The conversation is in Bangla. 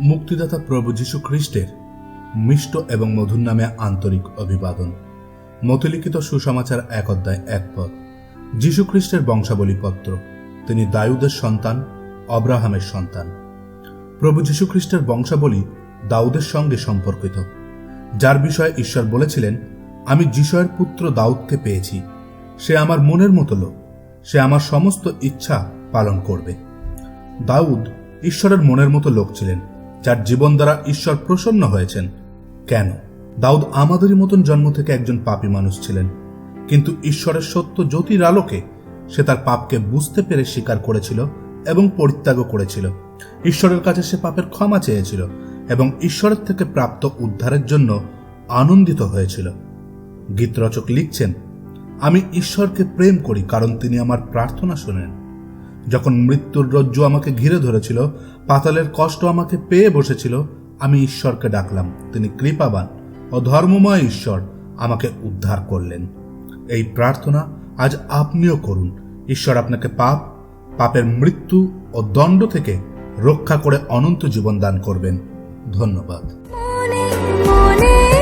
মুক্তিদাতা প্রভু যীশু খ্রিস্টের মিষ্ট এবং মধুর নামে আন্তরিক অভিবাদন। মতিলিখিত সুসমাচার এক অধ্যায়, এক পদ। যীশু খ্রিস্টের বংশাবলী পত্র তিনি দায়ুদের সন্তান, অব্রাহামের সন্তান। প্রভু যীশু খ্রিস্টের বংশাবলী দাউদের সঙ্গে সম্পর্কিত, যার বিষয়ে ঈশ্বর বলেছিলেন, আমি যিশয়ের পুত্র দাউদকে পেয়েছি। সে আমার মনের মতো লোক। সে আমার সমস্ত ইচ্ছা পালন করবে। দাউদ ঈশ্বরের মনের মতো লোক ছিলেন, যার জীবন দ্বারা ঈশ্বর প্রসন্ন হয়েছেন। কেন? দাউদ আমাদেরই মতন জন্ম থেকে একজন পাপী মানুষ ছিলেন, কিন্তু ঈশ্বরের সত্য জ্যোতির আলোকে সে তার পাপকে বুঝতে পেরে স্বীকার করেছিল এবং পরিত্যাগও করেছিল। ঈশ্বরের কাছে সে পাপের ক্ষমা চেয়েছিল এবং ঈশ্বরের থেকে প্রাপ্ত উদ্ধারের জন্য আনন্দিত হয়েছিল। গীতরচক লিখছেন, আমি ঈশ্বরকে প্রেম করি কারণ তিনি আমার প্রার্থনা শোনেন। যখন মৃত্যুর রজ্জু আমাকে ঘিরে ধরেছিল, পাতালের কষ্ট আমাকে পেয়ে বসেছিল, আমি ঈশ্বরকে ডাকলাম। তিনি কৃপাবান ও ধর্মময় ঈশ্বর আমাকে উদ্ধার করলেন। এই প্রার্থনা আজ আপনিও করুন। ঈশ্বর আপনাকে পাপ, পাপের মৃত্যু ও দণ্ড থেকে রক্ষা করে অনন্ত জীবন দান করবেন। ধন্যবাদ। মনে মনে